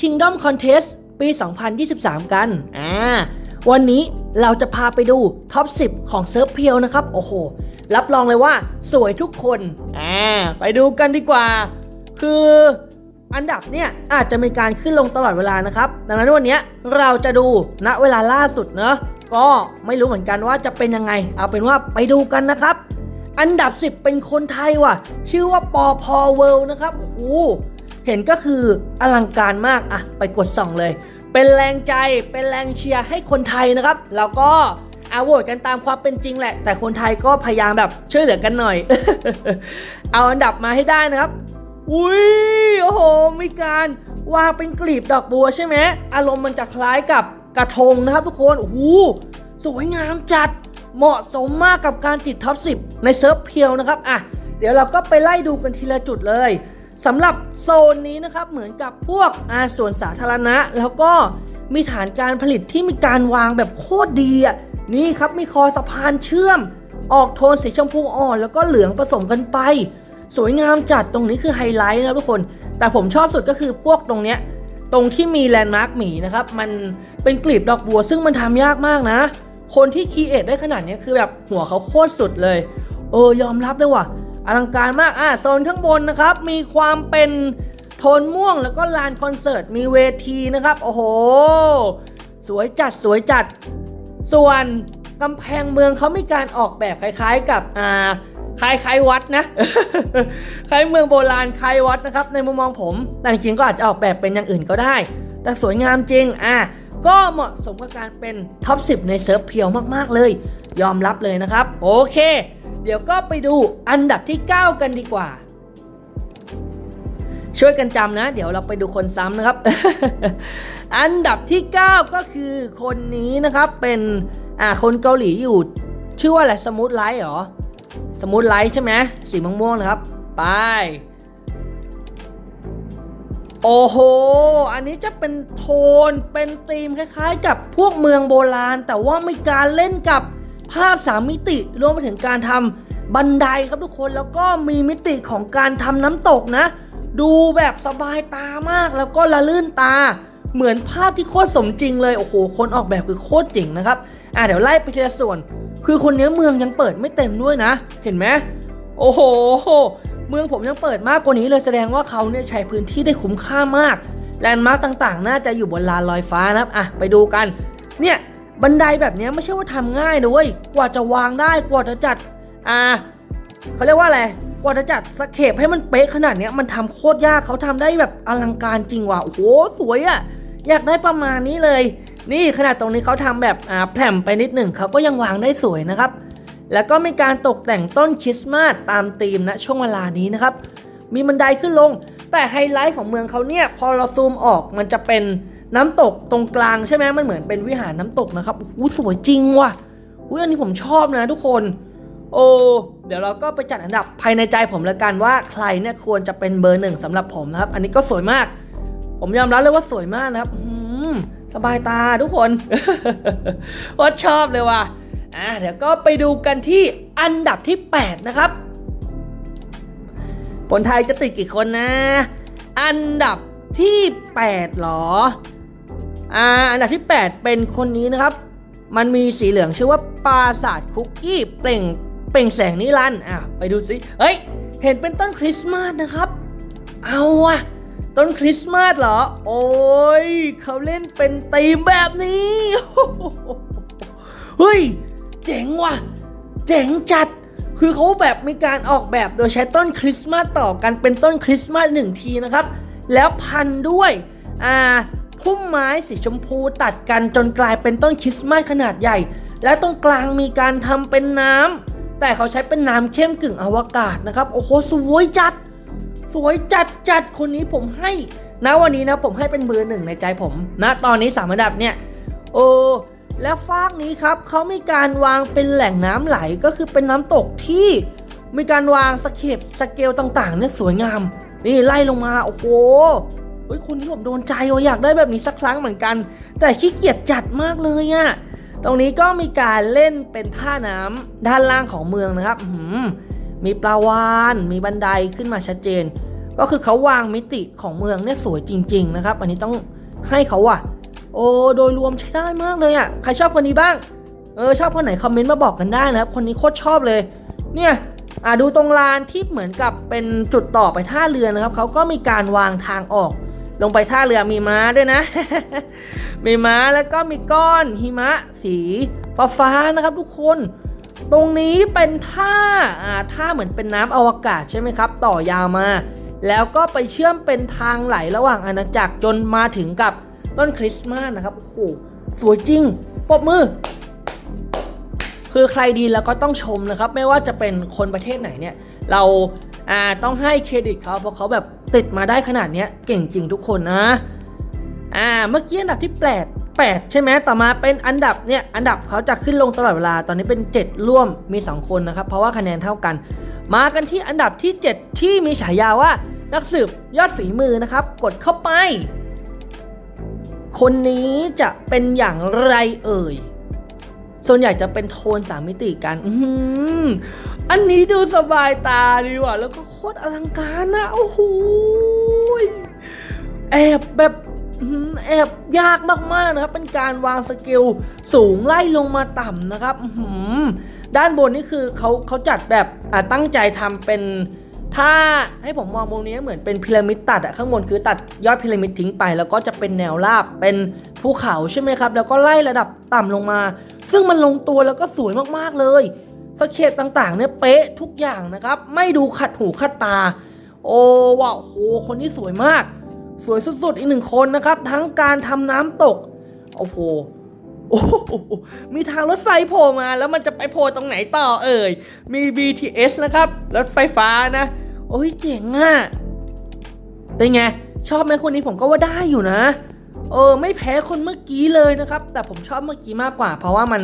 Kingdom Contest ปี 2023 กัน อ่า วันนี้เราจะพาไปดูท็อป 10 ของเซิร์ฟเพียวนะครับ โอ้โห รับรองเลยว่าสวยทุกคน อ่า ไปดูกันดีกว่า คืออันดับเนี่ยอาจจะมีการขึ้นลงตลอดเวลานะครับ ดังนั้นวันนี้เราจะดูณเวลาล่าสุดเนอะก็ไม่รู้เหมือนกันว่าจะเป็นยังไง เอาเป็นว่าไปดูกันนะครับ อันดับ 10 เป็นคนไทยว่ะ ชื่อว่าปอพอเวิลด์นะครับโอ้โห เห็นก็คืออลังการมากอะไปกดส่องเลย เป็นแรงใจเป็นแรงเชียร์ให้คนไทยนะครับ แล้วก็อาโหวตกันตามความเป็นจริงแหละ แต่คนไทยก็พยายามแบบช่วยเหลือกันหน่อย เอาอันดับมาให้ได้นะครับ อุ้ยโอ้โหมีการวางเป็นกลีบดอกบัวใช่ไหมอารมณ์มันจะคล้ายกับกระทงนะครับทุกคนโอ้โหสวยงามจัดเหมาะสมมากกับการติดท็อป 10 ในเซิร์ฟเพียวนะครับอะเดี๋ยวเราก็ไปไล่ดูกันทีละจุดเลย สำหรับโซนนี้นะครับเหมือนกับพวกอาส่วนสาธารณะ แล้วก็มีฐานการผลิตที่มีการวางแบบโคตรดีอะนี่ครับมีคอสะพานเชื่อม ออกโทนสีชมพูอ่อน แล้วก็เหลืองผสมกันไป สวยงามจัดตรงนี้คือไฮไลท์นะทุกคน แต่ผมชอบสุดก็คือพวกตรงเนี้ยตรงที่มีแลนด์มาร์คหมีนะครับ มันเป็นกลีบดอกบัวซึ่งมันทำยากมากนะ คนที่คีเอทได้ขนาดนี้คือแบบหัวเขาโคตรสุดเลย เออยอมรับเลยว่ะ อลังการมากอะโซนข้างบนนะครับ มีความเป็นโทนม่วงแล้วก็ลานคอนเสิร์ตมีเวทีนะครับ โอ้โห สวยจัดสวยจัด ส่วนกำแพงเมืองเขามีการออกแบบคล้ายๆกับอ่าคล้ายๆวัดนะคล้ายเมืองโบราณคล้ายวัดนะครับ ในมุมมองผมแต่จริงๆก็อาจจะออกแบบเป็นอย่างอื่นก็ได้ แต่สวยงามจริงอะก็เหมาะสมกับการเป็นท็อป 10 ในเซิร์ฟเพียวมากๆเลย ยอมรับเลยนะครับ โอเค เดี๋ยวก็ไปดูอันดับที่ 9 กันดีกว่า ช่วยกันจำนะ เดี๋ยวเราไปดูคนซ้ำนะครับ อันดับที่ 9 ก็คือคนนี้นะครับเป็นอ่าคนเกาหลีอยู่ ชื่อว่าอะไรสมูทไลท์เหรอสมูทไลท์ใช่ไหมสีม่วงๆนะครับ ไปโอ้โห อันนี้จะเป็นโทน เป็นธีมคล้ายๆ กับพวกเมืองโบราณ แต่ว่ามีการเล่นกับ ภาพสามมิติรวมไปถึงการทำบันไดครับทุกคนแล้วก็มีมิติของการทำน้ำตกนะ ดูแบบสบายตามากแล้วก็ละลื่นตา เหมือนภาพที่โคตรสมจริงเลยโอ้โหคนออกแบบคือโคตรเจ๋งนะครับอะเดี๋ยวไล่ไปทีละส่วน คือคนนี้เมืองยังเปิดไม่เต็มด้วยนะ เห็นไหมโอ้โห เมืองผมยังเปิดมากกว่านี้เลยแสดงว่าเขาเนี่ยใช้พื้นที่ได้คุ้มค่ามากแลนด์มาร์กต่างๆ น่าจะอยู่บนลานลอยฟ้านะครับอะไปดูกัน เนี่ย บันไดแบบนี้ไม่ใช่ว่าทำง่ายนะเว้ย กว่าจะวางได้ กว่าจะจัด อ่าเขาเรียกว่าอะไร กว่าจะจัดสเคปให้มันเป๊ะขนาดเนี้ยมันทำโคตรยากเขาทำได้แบบอลังการจริงว่ะ โอ้โห สวยอะ่ะ อยากได้ประมาณนี้เลย นี่ขนาดตรงนี้เขาทำแบบอ่าแผ่มไปนิดหนึ่งเขาก็ยังวางได้สวยนะครับ แล้วก็มีการตกแต่งต้นคริสต์มาสตามธีมนะช่วงเวลานี้นะครับ มีบันไดขึ้นลง แต่ไฮไลท์ของเมืองเขาเนี่ยพอเราซูมออกมันจะเป็น น้ำตกตรงกลางใช่ไหมมันเหมือนเป็นวิหารน้ำตกนะครับโอ้โหสวยจริงว่ะอุ้ยอันนี้ผมชอบนะทุกคน โอ้เดี๋ยวเราก็ไปจัดอันดับภายในใจผมแล้วกันว่าใครเนี่ยควรจะเป็นเบอร์หนึ่งสำหรับผมนะครับ อันนี้ก็สวยมาก ผมยอมรับเลยว่าสวยมากนะครับสบายตาทุกคนว่าชอบเลยว่ะอะเดี๋ยวก็ไปดูกันที่อันดับที่ 8 นะครับ คนไทยจะติดกี่คนนะ อันดับที่ 8หรอ อ่าอันดับที่ 8 เป็นคนนี้นะครับ มันมีสีเหลืองชื่อว่าปราสาทคุกกี้เปล่งเปล่งแสงนิรันดร์อะไปดูสิเฮ้ย เห็นเป็นต้นคริสต์มาสนะครับ เอาอะต้นคริสต์มาสเหรอ โอ้ยเขาเล่นเป็นธีมแบบนี้เฮ้ยเจ๋งว่ะ เจ๋งจัดคือเขาแบบมีการออกแบบโดยใช้ต้นคริสต์มาสต่อกันเป็นต้นคริสต์มาสหนึ่งทีนะครับ แล้วพันด้วยอ่า พุ่มไม้สีชมพูตัดกันจนกลายเป็นต้นคริสต์มาสขนาดใหญ่ และตรงกลางมีการทำเป็นน้ำแต่เขาใช้เป็นน้ำเข้มกึ่งอวกาศนะครับ โอ้โหสวยจัด สวยจัดจัดคนนี้ผมให้ณวันนี้นะผมให้เป็นเบอร์หนึ่งในใจผมนะตอนนี้สามอันดับเนี่ยโอ้และฟากนี้ครับเขามีการวางเป็นแหล่งน้ำไหลก็คือเป็นน้ำตกที่มีการวางสเก็ปสเกลต่างๆเนี่ยสวยงาม นี่ไล่ลงมาโอ้โห ฮ้ยคุณนี่ผมโดนใจว่ะอยากได้แบบนี้สักครั้งเหมือนกัน แต่ขี้เกียจจัดมากเลยอะตรงนี้ก็มีการเล่นเป็นท่าน้ำด้านล่างของเมืองนะครับมีปลาวานมีบันไดขึ้นมาชัดเจน ก็คือเขาวางมิติของเมืองเนี่ยสวยจริง ๆ นะครับ อันนี้ต้องให้เขาอะโอ้โดยรวมใช้ได้มากเลยอะใครชอบคนนี้บ้างเออชอบคนไหนคอมเมนต์มาบอกกันได้นะครับ คนนี้โคตรชอบเลย เนี่ยอ่าดูตรงลานที่เหมือนกับเป็นจุดต่อไปท่าเรือนะครับเขาก็มีการวางทางออก ลงไปท่าเรือมีม้าด้วยนะ มีม้าแล้วก็มีก้อนหิมะ สีฟ้าฟ้าๆนะครับทุกคน ตรงนี้เป็นท่าอ่าท่าเหมือนเป็นน้ำอวกาศใช่ไหมครับ ต่อยาวมา แล้วก็ไปเชื่อมเป็นทางไหลระหว่างอาณาจักรจนมาถึงกับต้นคริสต์มาสนะครับ โอ้โหสวยจริงปรบมือ คือใครดีแล้วก็ต้องชมนะครับ ไม่ว่าจะเป็นคนประเทศไหนเนี่ย เราอ่าต้องให้เครดิตเขาเพราะเขาแบบ ติดมาได้ขนาดนี้เก่งจริงทุกคนนะ อ่า เมื่อกี้อันดับที่แปดแปดใช่ไหมต่อมาเป็นอันดับเนี่ยอันดับเขาจะขึ้นลงตลอดเวลา ตอนนี้เป็น 7 ร่วมมี 2 คนนะครับ เพราะว่าคะแนนเท่ากัน มากันที่อันดับที่ 7 ที่มีฉายาว่านักสืบยอดฝีมือนะครับ กดเข้าไป คนนี้จะเป็นอย่างไรเอ่ย ส่วนใหญ่จะเป็นโทนสามมิติกัน อืมอันนี้ดูสบายตาดีว่ะ แล้วก็โคตรอลังการนะ โอ้โห แอบแบบแอบยากมากๆนะครับ เป็นการวางสเกลสูงไล่ลงมาต่ำนะครับอื้อหือด้านบนนี่คือเขาเขาจัดแบบตั้งใจทำเป็นถ้าให้ผมมองมุมนี้เหมือนเป็นพีระมิดตัดอะข้างบนคือตัดยอดพีระมิดทิ้งไป แล้วก็จะเป็นแนวราบเป็นภูเขาใช่ไหมครับ แล้วก็ไล่ระดับต่ำลงมา ซึ่งมันลงตัวแล้วก็สวยมากๆเลยสเก็ตต่างๆเนี่ยเป๊ะทุกอย่างนะครับ ไม่ดูขัดหูขัดตา โอ้ว้าวโหคนนี้สวยมาก สวยสุดๆอีกหนึ่งคนนะครับ ทั้งการทำน้ำตก โอ้โหโอ้โหมีทางรถไฟโผล่มา แล้วมันจะไปโผล่ตรงไหนต่อเอ่ย มี BTS นะครับ รถไฟฟ้านะ โอ้ยเจ๋งอะเป็นไง ชอบไหมคนนี้ผมก็ว่าได้อยู่นะ เออไม่แพ้คนเมื่อกี้เลยนะครับ แต่ผมชอบเมื่อกี้มากกว่า เพราะว่ามัน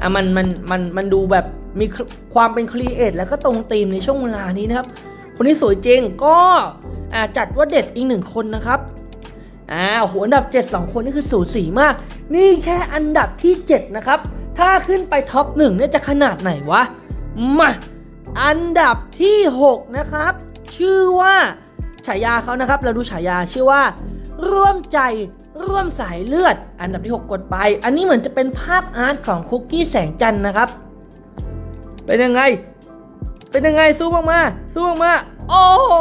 อะมันมันมันมันดูแบบมีความเป็นครีเอทแล้วก็ตรงธีมในช่วงเวลานี้นะครับ คนนี้สวยจริงก็อ่าจัดว่าเด็ดอีกหนึ่งคนนะครับอ่าโหอันดับ 7 2 คนนี่คือสูสีมาก นี่แค่อันดับที่ 7 นะครับ ถ้าขึ้นไปท็อปหนึ่งเนี่ยจะขนาดไหนวะ มาอันดับที่ 6 นะครับ ชื่อว่าฉายาเขานะครับ เราดูฉายาชื่อว่า ร่วมใจ ร่วมสายเลือด อันดับที่ 6 กดไป อันนี้เหมือนจะเป็นภาพอาร์ตของคุกกี้แสงจันทร์นะครับ เป็นยังไง เป็นยังไงสู้มากมาสู้มากมาโอ้โห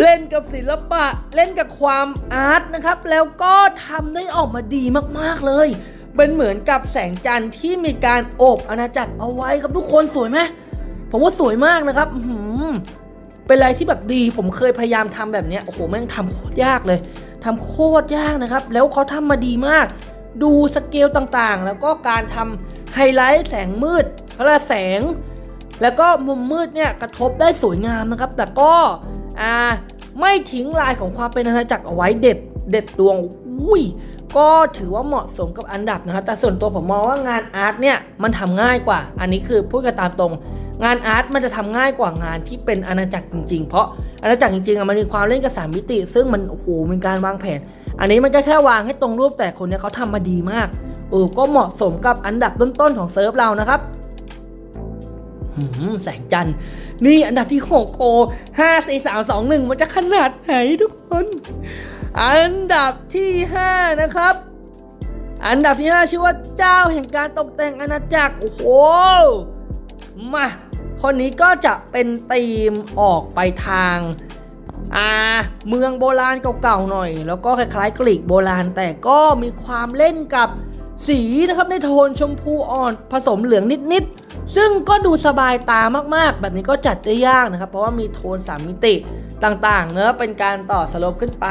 เล่นกับศิลปะเล่นกับความอาร์ตนะครับ แล้วก็ทำได้ออกมาดีมากๆเลย เป็นเหมือนกับแสงจันทร์ที่มีการโอบอาณาจักรเอาไว้ครับทุกคนสวยไหมผมว่าสวยมากนะครับหื เป็นอะไรที่แบบดีผมเคยพยายามทำแบบเนี้ยโอ้โหแม่งทำโคตรยากเลยทำโคตรยากนะครับ แล้วเขาทำมาดีมาก ดูสเกลต่างๆ แล้วก็การทำไฮไลท์แสงมืดพระแสง แล้วก็มุมมืดเนี่ยกระทบได้สวยงามนะครับ แต่ก็อ่าไม่ทิ้งลายของความเป็นอาณาจักรเอาไว้เด็ดเด็ดดวงอุ้ยก็ถือว่าเหมาะสมกับอันดับนะครับแต่ส่วนตัวผมมองว่างานอาร์ตเนี่ยมันทำง่ายกว่า อันนี้คือพูดกันตามตรง งานอาร์ตมันจะทำง่ายกว่างานที่เป็นอาณาจักรจริงๆ เพราะอาณาจักรจริงๆอะมันมีความเล่นกับสามมิติ ซึ่งมันโอ้โหมีการวางแผน อันนี้มันก็แค่วางให้ตรงรูปแต่คนเนี้ยเขาทำมาดีมากเออก็เหมาะสมกับอันดับต้นๆของเซิร์ฟเรานะครับหืมแสงจันทร์นี่อันดับที่ 6 โอห้าสี่สามสองหนึ่งมันจะขนาดไหนทุกคน อันดับที่ 5 นะครับ อันดับที่ 5 ชื่อว่าเจ้าแห่งการตกแต่งอาณาจักร โอ้โห มาคนนี้ก็จะเป็นธีมออกไปทางอ่าเมืองโบราณเก่าๆหน่อย แล้วก็คล้ายๆกรีกโบราณแต่ก็มีความเล่นกับสีนะครับในโทนชมพูอ่อนผสมเหลืองนิดๆ ซึ่งก็ดูสบายตามากๆ แบบนี้ก็จัดได้ยากนะครับ เพราะว่ามีโทนสามมิติต่างๆ เนอะเป็นการต่อสลปขึ้นไป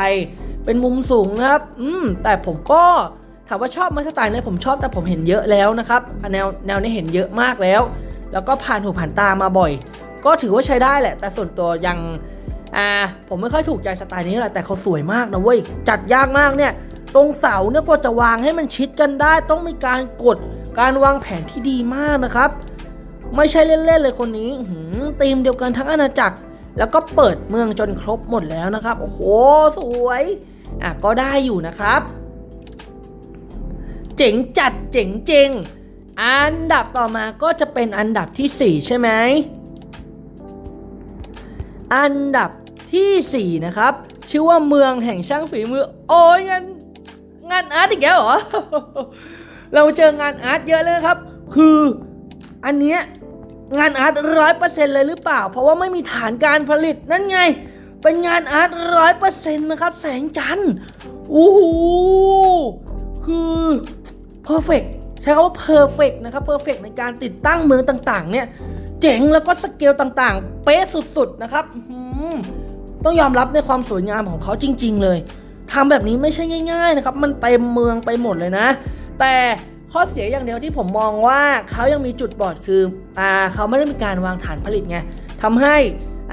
เป็นมุมสูงนะครับ อืม แต่ผมก็ถามว่าชอบไหมสไตล์เนี้ผมชอบแต่ผมเห็นเยอะแล้วนะครับ แนวแนวนี้เห็นเยอะมากแล้ว แล้วก็ผ่านหูผ่านตามาบ่อย ก็ถือว่าใช้ได้แหละ แต่ส่วนตัวยังอ่าผมไม่ค่อยถูกใจสไตล์นี้แหละแต่เขาสวยมากนะเว้ยจัดยากมากเนี่ย ตรงเสาเนี่ยกว่าจะวางให้มันชิดกันได้ ต้องมีการกดการวางแผนที่ดีมากนะครับ ไม่ใช่เล่นๆเลยคนนี้อื้อหือทีมเดียวกันทั้งอาณาจักร แล้วก็เปิดเมืองจนครบหมดแล้วนะครับ โอ้โหสวยอะก็ได้อยู่นะครับ เจ๋งจัดเจ๋งจริง อันดับต่อมาก็จะเป็นอันดับที่ 4 ใช่ไหม อันดับทีสี่ 4 นะครับ ชื่อว่าเมืองแห่งช่างฝีมือ โอ้ยงานงานอาร์ตอีกแล้วเหรอ เราเจองานอาร์ตเยอะเลยครับ คืออันเนี้ยงานอาร์ตร้อยเปอร์เซ็นต์เลยหรือเปล่า เพราะว่าไม่มีฐานการผลิตนั่นไง เป็นงานอาร์ตร้อยเปอร์เซ็นต์นะครับ แสงจันทร์โอ้โหคือ perfect ใช้คำว่า perfect นะครับ perfect ในการติดตั้งเมืองต่างๆ เนี่ย เจ๋งแล้วก็สเกลต่างๆ เป๊ะสุดๆ นะครับต้องยอมรับในความสวยงามของเขาจริง ๆ เลยทำแบบนี้ไม่ใช่ง่าย ๆ นะครับ มันเต็มเมืองไปหมดเลยนะ แต่ข้อเสียอย่างเดียวที่ผมมองว่าเขายังมีจุดบอดคืออ่าเขาไม่ได้มีการวางฐานผลิตไงทำให้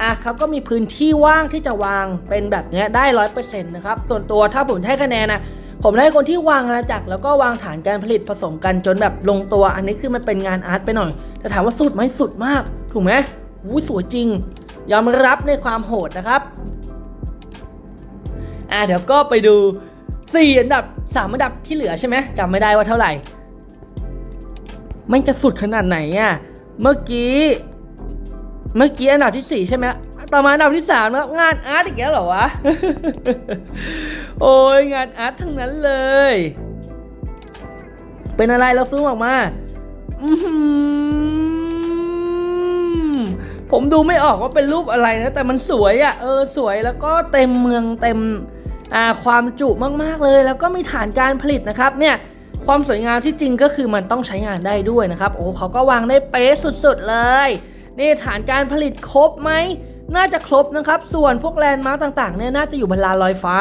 อ่าเขาก็มีพื้นที่ว่างที่จะวางเป็นแบบเนี้ยได้ร้อยเปอร์เซ็นต์นะครับ ส่วนตัวถ้าผมให้คะแนนนะ ผมได้คนที่วางอาณาจักรแล้วก็วางฐานการผลิตผสมกันจนแบบลงตัว อันนี้คือมันเป็นงานอาร์ตไปหน่อย แต่ถามว่าสุดไหมสุดมาก ถูกไหมอู้สวยจริง ยอมรับในความโหดนะครับ อ่าเดี๋ยวก็ไปดู 4 อันดับ 3 อันดับที่เหลือใช่ไหมจำไม่ได้ว่าเท่าไหร่ มันจะสุดขนาดไหนอะ เมื่อกี้ เมื่อกี้อันดับที่ 4 ใช่ไหมต่อมาอันดับที่3แล้วงานอาร์ตอีกแล้วเหรอวะ โอ้ยงานอาร์ตทั้งนั้นเลย เป็นอะไรเราซูมอออกมาผมดูไม่ออกว่าเป็นรูปอะไรนะ แต่มันสวยอะ่ะ เออสวยแล้วก็เต็มเมืองเต็มอ่าความจุมากๆเลย แล้วก็มีฐานการผลิตนะครับ เนี่ยความสวยงามที่จริงก็คือมันต้องใช้งานได้ด้วยนะครับ โอ้เขาก็วางได้เป๊ะสุดๆเลย นี่ฐานการผลิตครบไหม น่าจะครบนะครับ ส่วนพวกแลนด์มาร์กต่างๆเนี่ยน่าจะอยู่บนลานลอยฟ้า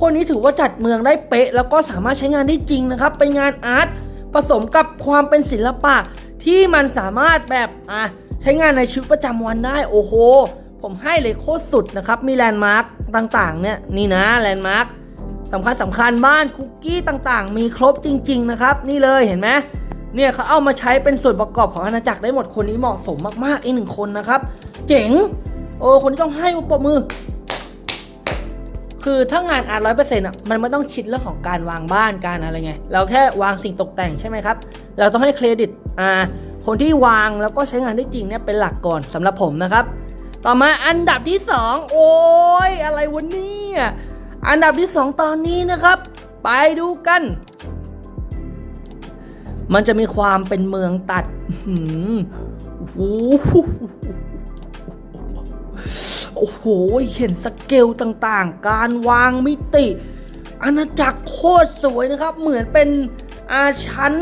คนนี้ถือว่าจัดเมืองได้เป๊ะ แล้วก็สามารถใช้งานได้จริงนะครับ เป็นงานอาร์ตผสมกับความเป็นศิลปะ ที่มันสามารถแบบอะใช้งานในชีวิตประจำวันได้โอ้โห ผมให้เลยโคตรสุดนะครับ มีแลนด์มาร์กต่างๆ เนี่ยนี่นะแลนด์มาร์กสำคัญสำคัญบ้านคุกกี้ต่างๆ มีครบจริง ๆ นะครับ นี่เลยเห็นไหมเนี่ยเขาเอามาใช้เป็นส่วนประกอบของอาณาจักรได้หมดคนนี้เหมาะสมมากๆอีกหนึ่งคนนะครับ เจ๋งโอ้คนที่ต้องให้ปรบมือ คือถ้างานอาร์ตร้อยเปอร์เซ็นต์อะมันไม่ต้องคิดเรื่องของการวางบ้านการอะไรไง เราแค่วางสิ่งตกแต่งใช่ไหมครับ เราต้องให้เครดิตอ่าคนที่วางแล้วก็ใช้งานได้จริงเนี่ยเป็นหลักก่อนสำหรับผมนะครับ ต่อมาอันดับที่สองโอ้ยอะไรวะเนี่ยอันดับที่สองตอนนี้นะครับ ไปดูกัน มันจะมีความเป็นเมืองตัดหือโอ้โห โอ้โห เห็นสเกลต่างๆ การวางมิติ อาณาจักรโคตรสวยนะครับ เหมือนเป็นอาชั้น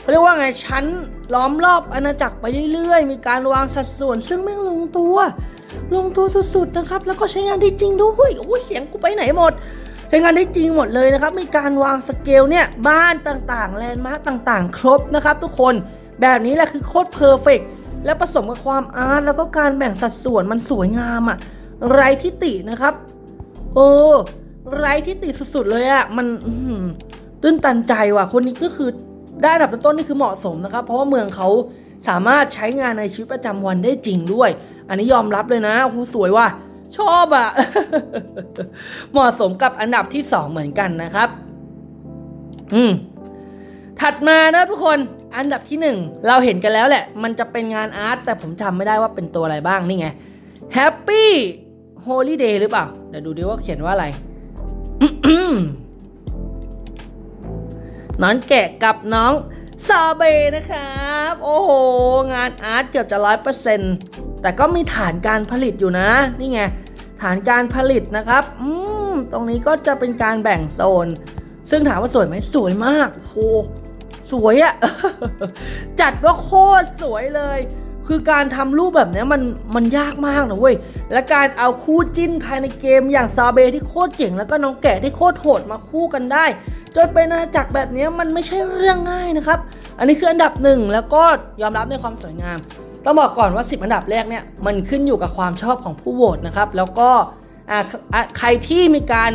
เขาเรียกว่าไงชั้นล้อมรอบอาณาจักรไปเรื่อยๆ มีการวางสัดส่วน ซึ่งแม่งลงตัว ลงตัวสุดๆนะครับ แล้วก็ใช้งานได้จริงด้วยโอ้ยเสียงกูไปไหนหมดใช้งานได้จริงหมดเลยนะครับ มีการวางสเกลเนี่ยบ้านต่างๆ แลนด์มาร์กต่างๆ ครบนะครับ ทุกคนแบบนี้แหละคือโคตรเพอร์เฟกต์ และผสมกับความอาร์ตแล้วก็การแบ่งสัดส่วนมันสวยงามอะไรทิตินะครับเออไรทิติสุดๆเลยอะมันตื้นตันใจว่ะ คนนี้ก็คือได้อันดับต้นๆนี่คือเหมาะสมนะครับ เพราะว่าเมืองเขาสามารถใช้งานในชีวิตประจำวันได้จริงด้วย อันนี้ยอมรับเลยนะโอ้โหสวยว่ะชอบอะเหมาะสมกับอันดับที่สองเหมือนกันนะครับ อืม ถัดมานะทุกคน อันดับที่หนึ่งเราเห็นกันแล้วแหละ มันจะเป็นงานอาร์ตแต่ผมจำไม่ได้ว่าเป็นตัวอะไรบ้างนี่ไง Happy Holiday หรือเปล่า เดี๋ยวดูดิว่าเขียนว่าอะไรน้องแกะกับน้องซาเบนะครับ โอ้โห งานอาร์ตเกือบจะร้อยเปอร์เซ็นต์แต่ก็มีฐานการผลิตอยู่นะ นี่ไง ฐานการผลิตนะครับ อืม ตรงนี้ก็จะเป็นการแบ่งโซน ซึ่งถามว่าสวยไหมสวยมากโห สวยอะจัดว่าโคตรสวยเลย คือการทำรูปแบบนี้มันมันยากมากนะเว้ย และการเอาคู่จิ้นภายในเกมอย่างซาเบที่โคตรเจ๋งแล้วก็น้องแกะที่โคตรโหดมาคู่กันได้ จนเป็นอาณาจักรแบบนี้มันไม่ใช่เรื่องง่ายนะครับ อันนี้คืออันดับหนึ่งแล้วก็ยอมรับในความสวยงาม ต้องบอกก่อนว่า 10 อันดับแรกเนี่ยมันขึ้นอยู่กับความชอบของผู้โหวตนะครับ แล้วก็อ่าอ่าใครที่มีการ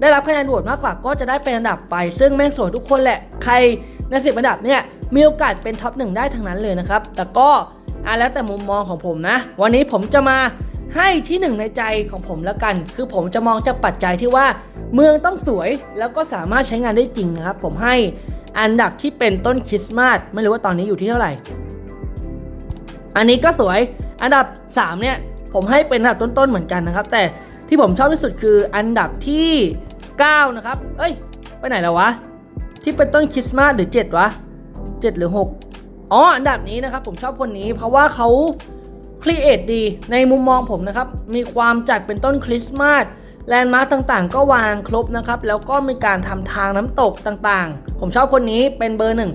ได้รับคะแนนโหวตมากกว่าก็จะได้เป็นอันดับไป ซึ่งแม่งสวยทุกคนแหละ ใคร ใน10อันดับเนี่ยมีโอกาสเป็นท็อปหนึ่งได้ทั้งนั้นเลยนะครับ แต่ก็อ่าแล้วแต่มุมมองของผมนะ วันนี้ผมจะมาให้ที่หนึ่งในใจของผมแล้วกัน คือผมจะมองจากปัจจัยที่ว่า เมืองต้องสวยแล้วก็สามารถใช้งานได้จริงนะครับ ผมให้อันดับที่เป็นต้นคริสต์มาสไม่รู้ว่าตอนนี้อยู่ที่เท่าไหร่ อันนี้ก็สวยอันดับ 3 เนี่ย ผมให้เป็นอันดับต้นๆเหมือนกันนะครับ แต่ที่ผมชอบที่สุดคืออันดับที่ 9 นะครับ เอ้ย ไปไหนแล้ววะ ที่เป็นต้นคริสต์มาสหรือ 7 วะ 7 หรือ 6 อ๋อ อันดับนี้นะครับ ผมชอบคนนี้เพราะว่าเขาครีเอทดีในมุมมองผมนะครับ มีความจัดเป็นต้นคริสต์มาสแลนด์มาร์กต่างๆ ก็วางครบนะครับ แล้วก็มีการทำทางน้ำตกต่างๆ ผมชอบคนนี้เป็นเบอร์หนึ่ง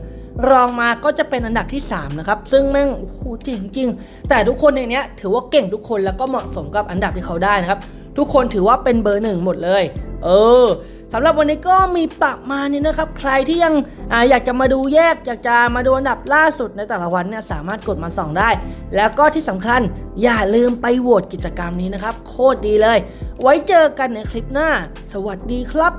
รองมาก็จะเป็นอันดับที่ 3 นะครับ ซึ่งแม่งโอ้โหจริงจริงๆแต่ทุกคนในเนี้ยถือว่าเก่งทุกคนแล้วก็เหมาะสมกับอันดับที่เขาได้นะครับ ทุกคนถือว่าเป็นเบอร์หนึ่งหมดเลย เออ สำหรับวันนี้ก็มีประมาณนี้นะครับ ใครที่ยังออยากจะมาดูแยกอยากจะมาดูอันดับล่าสุดในแต่ละวันเนี่ยสามารถกดมาส่องได้ แล้วก็ที่สำคัญอย่าลืมไปโหวตกิจกรรมนี้นะครับ โคตรดีเลย ไว้เจอกันในคลิปหน้า สวัสดีครับ